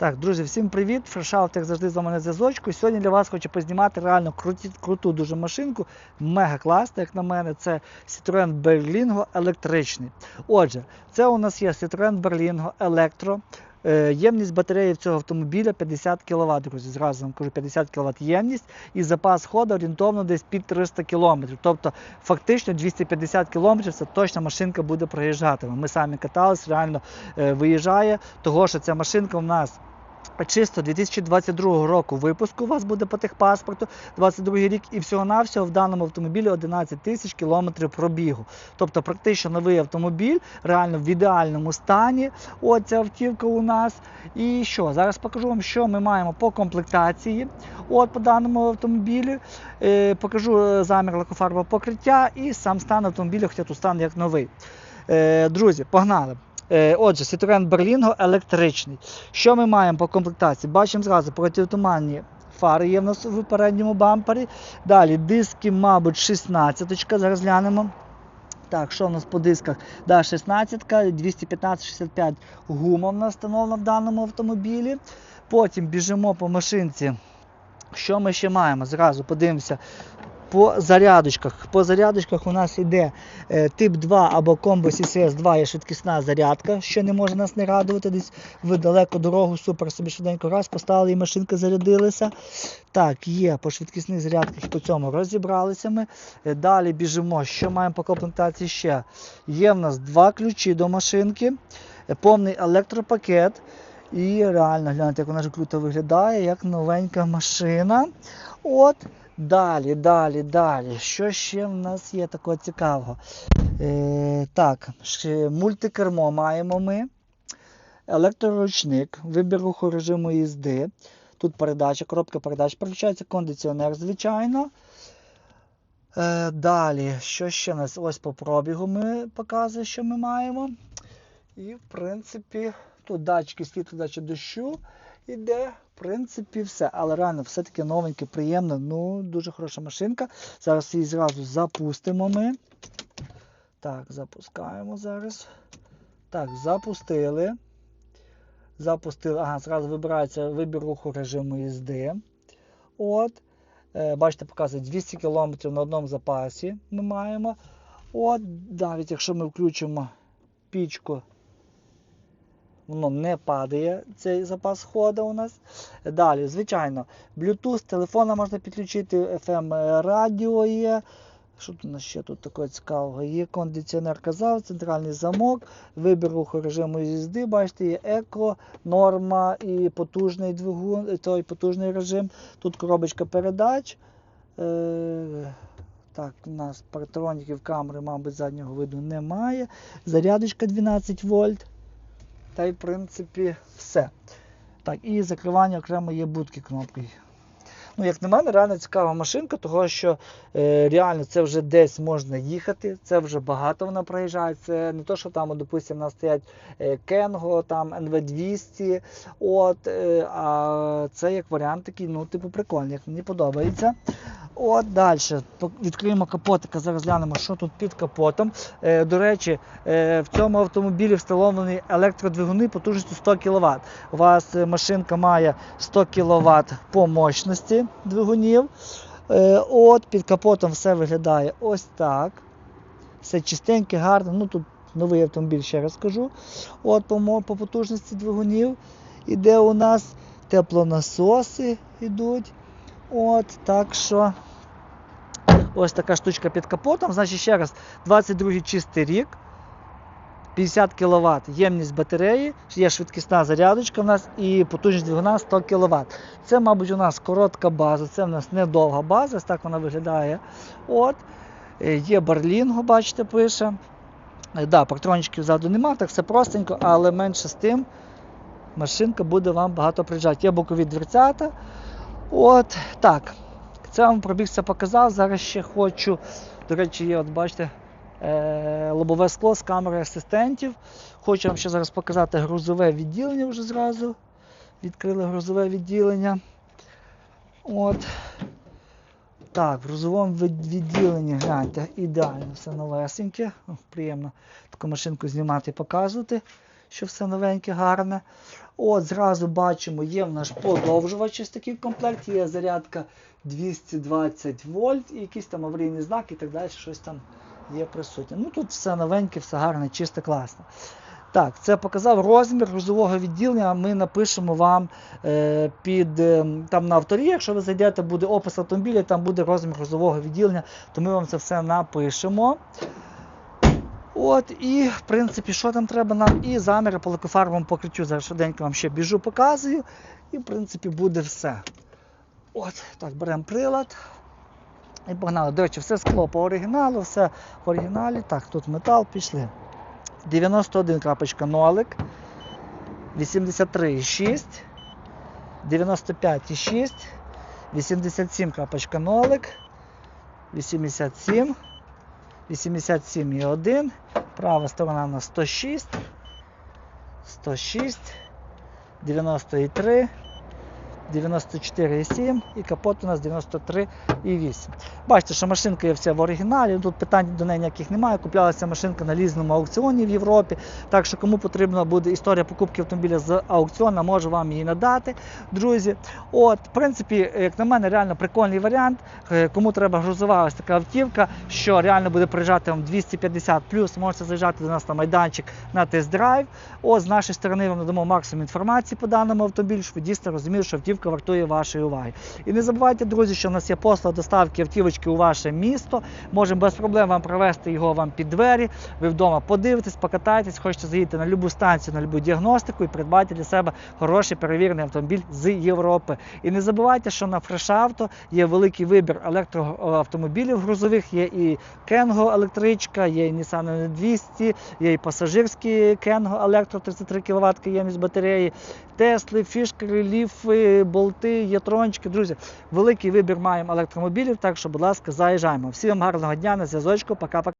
Так, друзі, всім привіт! Фрешаут, як завжди, з вами на зв'язочку. Сьогодні для вас хочу познімати реально круті, круту дуже машинку. Мега класна, як на мене, це Citroen Berlingo електричний. Отже, це у нас є Citroen Berlingo Electro. Е, Ємність батареї цього автомобіля 50 кВт, друзі, зразу вам кажу 50 кВт ємність і запас ходу орієнтовно десь під 300 км. Тобто фактично 250 км це точно машинка буде проїжджати. Ми самі катались, реально е, виїжджає, того що ця машинка у нас чисто 2022 року випуску у вас буде по техпаспорту, 22 рік, і всього-навсього в даному автомобілі 11 тисяч кілометрів пробігу. Тобто практично новий автомобіль, реально в ідеальному стані. От ця автівка у нас. І що? Зараз покажу вам, що ми маємо по комплектації. От по даному автомобілю. Е, покажу е, замір лакофарбового покриття і сам стан автомобіля, хоча тут стан як новий. Е, друзі, погнали! Е, Отже, Citroen Berlingo електричний. Що ми маємо по комплектації? Бачимо зразу протитуманні фари є в нас в передньому бампері. Далі диски, мабуть, 16 Зараз глянемо. Так, що в нас по дисках? Да, 16, 215-65 гума в нас встановлена в даному автомобілі. Потім біжимо по машинці. Що ми ще маємо? Зразу подивимося. По зарядочках. По зарядочках у нас йде е, тип 2 або Combo CCS 2 є швидкісна зарядка, що не може нас не радувати. Десь в далеку дорогу, супер собі швиденько раз поставили і машинка зарядилася. Так, є по швидкісних зарядках по цьому розібралися ми. Е, Далі біжимо. Що маємо по комплектації ще? Є в нас два ключі до машинки, е, повний електропакет. І реально гляньте, як вона ж круто виглядає, як новенька машина. От. Далі, далі, далі. Що ще в нас є такого цікавого? Е, так, мультикермо маємо ми. Електроручник, вибір руху режиму їзди. Тут передача, коробка передач переключається, кондиціонер, звичайно. Е, далі, що ще в нас? Ось по пробігу ми показуємо, що ми маємо. І, в принципі, тут датчики світла, датчик дощу іде. В принципі, все. Але реально все-таки новеньке, приємно. Ну, дуже хороша машинка. Зараз її зразу запустимо ми. Так, запускаємо зараз. Так, запустили. Запустили. Ага, зразу вибирається вибір руху режиму їзди. От. Е, бачите, показує 200 км на одному запасі ми маємо. От, навіть якщо ми включимо пічку воно не падає, цей запас ходу у нас. Далі, звичайно, Bluetooth, телефона можна підключити, FM радіо є. Що тут у нас ще тут такого цікавого? Є кондиціонер казав, центральний замок, вибір руху режиму їзди, бачите, є еко, норма і потужний двигун, той потужний режим. Тут коробочка передач. Е так, у нас паратроніків камери, мабуть, заднього виду немає. Зарядочка 12 вольт. Та й, в принципі, все. Так, і закривання окремо є будки кнопки. Ну, як на мене, реально цікава машинка, тому що е, реально це вже десь можна їхати, це вже багато вона проїжджає. Це не то, що там, допустимо, нас стоять е, Кенго, там NV200. От, е, а це як варіант такий, ну, типу, прикольний, як мені подобається. От далі. Відкриємо капотика, зараз глянемо, що тут під капотом. Е, До речі, е, в цьому автомобілі встановлені електродвигуни потужністю 100 кВт. У вас е, машинка має 100 кВт по мощності двигунів. Е, От Під капотом все виглядає ось так. Все чистеньке, гарне. Ну Тут новий автомобіль, ще раз кажу. От По, по потужності двигунів. Іде у нас теплонасоси йдуть. От, так що ось така штучка під капотом. Значить, ще раз, 22 чистий рік, 50 кВт ємність батареї, є швидкісна зарядочка в нас і потужність двигуна 100 кВт. Це, мабуть, у нас коротка база, це в нас недовга база, ось так вона виглядає. От. Е, Є барлінго, бачите, пише. Е, Да, Патрончиків ззаду немає, так все простенько, але менше з тим машинка буде вам багато приїжджати. Є бокові дверцята. От так. Це вам пробігся показав. Зараз ще хочу. До речі, є, от бачите, е, лобове скло з камери асистентів. Хочу вам ще зараз показати грузове відділення вже зразу. Відкрили грузове відділення. От. Так, в грузовому відділенні, гляньте, ідеально, все новесеньке. Приємно таку машинку знімати і показувати. Що все новеньке, гарне. От, зразу бачимо, є в наш подовжувач ось такий в комплекті, є зарядка 220 вольт, і якийсь там аварійний знак і так далі, щось там є присутнє. Ну тут все новеньке, все гарне, чисте, класно. Так, це показав розмір грузового відділення. Ми напишемо вам е, під е, там на авторі, якщо ви зайдете, буде опис автомобіля, там буде розмір грузового відділення, то ми вам це все напишемо. От, і, в принципі, що там треба нам? І заміри по лакофарбовому покриттю. Зараз швиденько вам ще біжу, показую. І, в принципі, буде все. От, так, беремо прилад. І погнали. До речі, все скло по оригіналу, все в оригіналі. Так, тут метал пішли. 91 крапочка нолик. 83,6. 95,6. 87 крапочка нолик. 87. 87,1. Права сторона на 106. 106. 93. 94,7 і капот у нас 93,8. Бачите, що машинка є вся в оригіналі, тут питань до неї ніяких немає. Куплялася машинка на лізному аукціоні в Європі. Так що кому потрібна буде історія покупки автомобіля з аукціону, можу вам її надати, друзі. От, в принципі, як на мене, реально прикольний варіант. Е, Кому треба грузова ось така автівка, що реально буде приїжджати вам 250 можете заїжджати до нас на майданчик на тест-драйв. От з нашої сторони вам надамо максимум інформації по даному автомобілю, щоб ви дійсно розуміли, що автівка вартує вашої уваги. І не забувайте, друзі, що в нас є послуга доставки автівочки у ваше місто. Можемо без проблем вам привезти його вам під двері. Ви вдома подивитесь, покатайтесь, хочете заїхати на любу станцію, на любу діагностику і придбати для себе хороший перевірений автомобіль з Європи. І не забувайте, що на Фрешавто є великий вибір електроавтомобілів грузових. Є і Кенго електричка, є і Nissan 200, є і пасажирські Кенго електро 33 кВт ємність батареї, Тесли, фішкери, ліфи, болти, є трончики. Друзі, великий вибір маємо електромобілів, так що, будь ласка, заїжджаємо. Всім вам гарного дня на зв'язочку. Пока-пока.